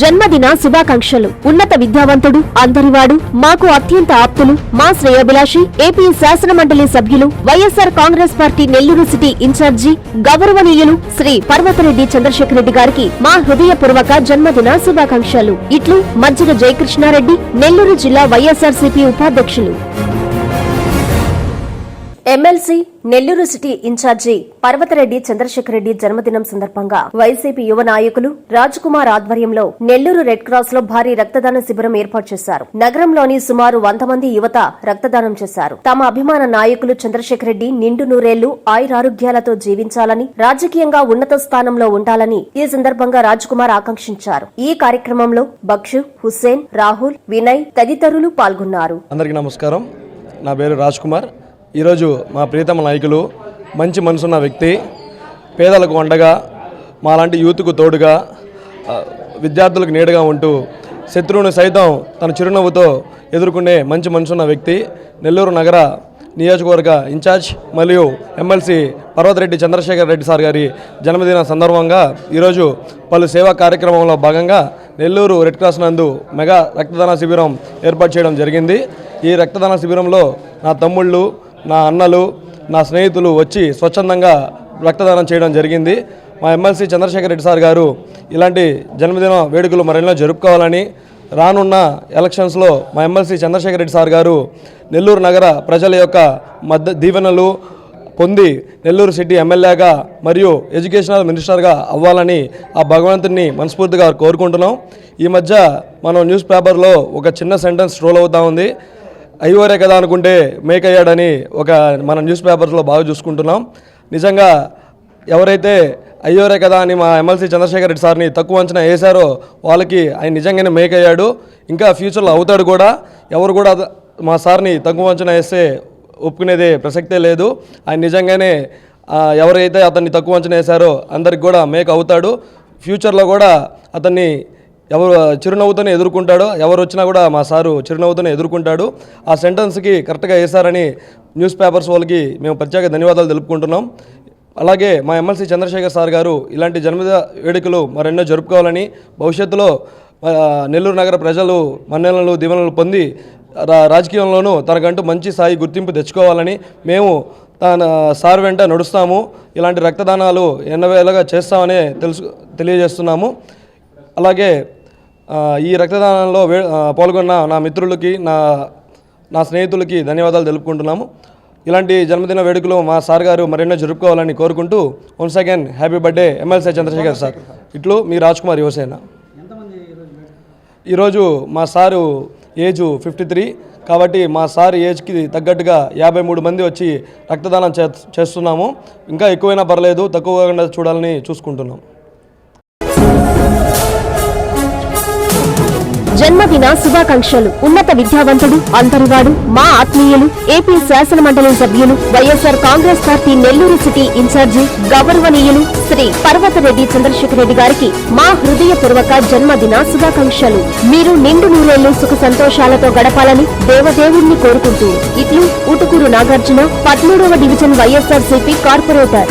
జన్మదిన శుభాకాంక్షలు. ఉన్నత విద్యావంతుడు అందరివాడు మాకు అత్యంత ఆప్తులు మా శ్రేయభిలాషి ఏపీ శాసనమండలి సభ్యులు YSR Congress party Nellore city in-charge గౌరవనీయులు శ్రీ పర్వతరెడ్డి చంద్రశేఖర్ రెడ్డి గారికి మా హృదయపూర్వక జన్మదిన శుభాకాంక్షలు. ఇట్లు మజ్జిగ జయకృష్ణారెడ్డి నెల్లూరు జిల్లా వైఎస్ఆర్సీపీ ఉపాధ్యక్షులు. MLC Nellore city in-charge Parvathareddy Chandrasekhar Reddy జన్మదినం సందర్భంగా వైసీపీ యువ నాయకులు రాజ్ కుమార్ ఆధ్వర్యంలో నెల్లూరు రెడ్ క్రాస్లో భారీ రక్తదాన శిబిరం ఏర్పాటు చేశారు. నగరంలోని సుమారు వంద మంది యువత రక్తదానం చేశారు. తమ అభిమాన నాయకులు చంద్రశేఖర్ రెడ్డి నిండు నూరేళ్ళు ఆయురారోగ్యాలతో జీవించాలని రాజకీయంగా ఉన్నత స్థానంలో ఉండాలని ఈ సందర్భంగా రాజ్ కుమార్ ఆకాంక్షించారు. ఈ కార్యక్రమంలో బక్షు హుస్సేన్ రాహుల్ వినయ్ తదితరులు పాల్గొన్నారు. అందరికీ నమస్కారం. నా పేరు రాజ్ కుమార్ ఈరోజు మా ప్రియతమ నాయకులు మంచి మనసున్న వ్యక్తి పేదలకు వండగా మాలాంటి యూత్కు తోడుగా విద్యార్థులకు నీడగా ఉంటూ శత్రువుని సైతం తన చిరునవ్వుతో ఎదుర్కొనే మంచి మనసున్న వ్యక్తి నెల్లూరు నగర నియోజకవర్గ ఇన్ఛార్జ్ మరియు ఎమ్మెల్సీ పర్వతరెడ్డి చంద్రశేఖర్ రెడ్డి సార్ గారి జన్మదిన సందర్భంగా ఈరోజు పలు సేవా కార్యక్రమంలో భాగంగా నెల్లూరు రెడ్ క్రాస్ నందు మెగా రక్తదాన శిబిరం ఏర్పాటు చేయడం జరిగింది. ఈ రక్తదాన శిబిరంలో నా తమ్ముళ్ళు నా అన్నలు నా స్నేహితులు వచ్చి స్వచ్ఛందంగా రక్తదానం చేయడం జరిగింది. మా ఎమ్మెల్సీ చంద్రశేఖర్ రెడ్డి సార్ గారు ఇలాంటి జన్మదిన వేడుకలు మరెన్నో జరుపుకోవాలని రానున్న ఎలక్షన్స్లో మా ఎమ్మెల్సీ చంద్రశేఖర్ రెడ్డి సార్ గారు నెల్లూరు నగర ప్రజల యొక్క మద్ద దీవెనలు పొంది నెల్లూరు సిటీ ఎమ్మెల్యేగా మరియు ఎడ్యుకేషనల్ మినిస్టర్గా అవ్వాలని ఆ భగవంతుని మనస్ఫూర్తిగా కోరుకుంటున్నాం. ఈ మధ్య మనం న్యూస్ పేపర్లో ఒక చిన్న సెంటెన్స్ ట్రోల్ అవుతా ఉంది. అయ్యోరే కదా అనుకుంటే మేక్ అయ్యాడని ఒక మన న్యూస్ పేపర్స్లో బాగా చూసుకుంటున్నాం. నిజంగా ఎవరైతే అయ్యోరే కదా అని మా ఎమ్మెల్సీ చంద్రశేఖర్ రెడ్డి సార్ని తక్కువ అంచనా వేశారో వాళ్ళకి ఆయన నిజంగానే మేక్ అయ్యాడు. ఇంకా ఫ్యూచర్లో అవుతాడు కూడా. ఎవరు కూడా మా సార్ని తక్కువ అంచనా వేస్తే ఒప్పుకునేదే ప్రసక్తే లేదు. ఆయన నిజంగానే ఎవరైతే అతన్ని తక్కువ అంచనా వేశారో అందరికి కూడా మేక్ అవుతాడు. ఫ్యూచర్లో కూడా అతన్ని ఎవరు చిరునవ్వుతోనే ఎదుర్కొంటాడో ఎవరు వచ్చినా కూడా మా సారు చిరునవ్వుతోనే ఎదుర్కొంటాడు. ఆ సెంటెన్స్కి కరెక్ట్గా వేశారని న్యూస్ పేపర్స్ వాళ్ళకి మేము ప్రత్యేక ధన్యవాదాలు తెలుపుకుంటున్నాం. అలాగే మా ఎమ్మెల్సీ చంద్రశేఖర్ సార్ గారు ఇలాంటి జన్మదిన వేడుకలు మరెన్నో జరుపుకోవాలని భవిష్యత్తులో నెల్లూరు నగర ప్రజలు మన్నెలలు దీవెనలు పొంది రా- రాజకీయంలోనూ తనకంటూ మంచి స్థాయి గుర్తింపు తెచ్చుకోవాలని మేము తన సార్ వెంట నడుస్తాము. ఇలాంటి రక్తదానాలు ఎన్నవేళగా చేస్తామని తెలుసు తెలియజేస్తున్నాము. అలాగే ఈ రక్తదానంలో పాల్గొన్న నా మిత్రులకి నా నా స్నేహితులకి ధన్యవాదాలు తెలుపుకుంటున్నాము. ఇలాంటి జన్మదిన వేడుకలు మా సార్ గారు మరెన్నో జరుపుకోవాలని కోరుకుంటూ once again happy birthday MLC Chandrasekhar sir. ఇట్లు మీ రాజ్ కుమార్ యువసేన. ఈరోజు మా సారు ఏజ్ ఫిఫ్టీ త్రీ కాబట్టి మా సార్ ఏజ్కి తగ్గట్టుగా యాభై మూడు మంది వచ్చి రక్తదానం చే చేస్తున్నాము. ఇంకా ఎక్కువైనా పర్లేదు తక్కువగా చూడాలని చూసుకుంటున్నాం. జన్మదిన శుభాకాంక్షలు. ఉన్నత విద్యావంతుడు అంతరివాడు మా ఆత్మీయులు ఏపీ శాసన మండలి సభ్యులు YSR Congress party Nellore city in-charge గౌరవనీయులు శ్రీ పర్వతరెడ్డి చంద్రశేఖర్ రెడ్డి గారికి మా హృదయపూర్వక జన్మదిన శుభాకాంక్షలు. మీరు నిండు నూరేళ్ళు సుఖ సంతోషాలతో గడపాలని దేవదేవుణ్ణి కోరుకుంటూ ఇట్లు Utukuru Nagarjuna పద్మూడవ division YSR CP corporator.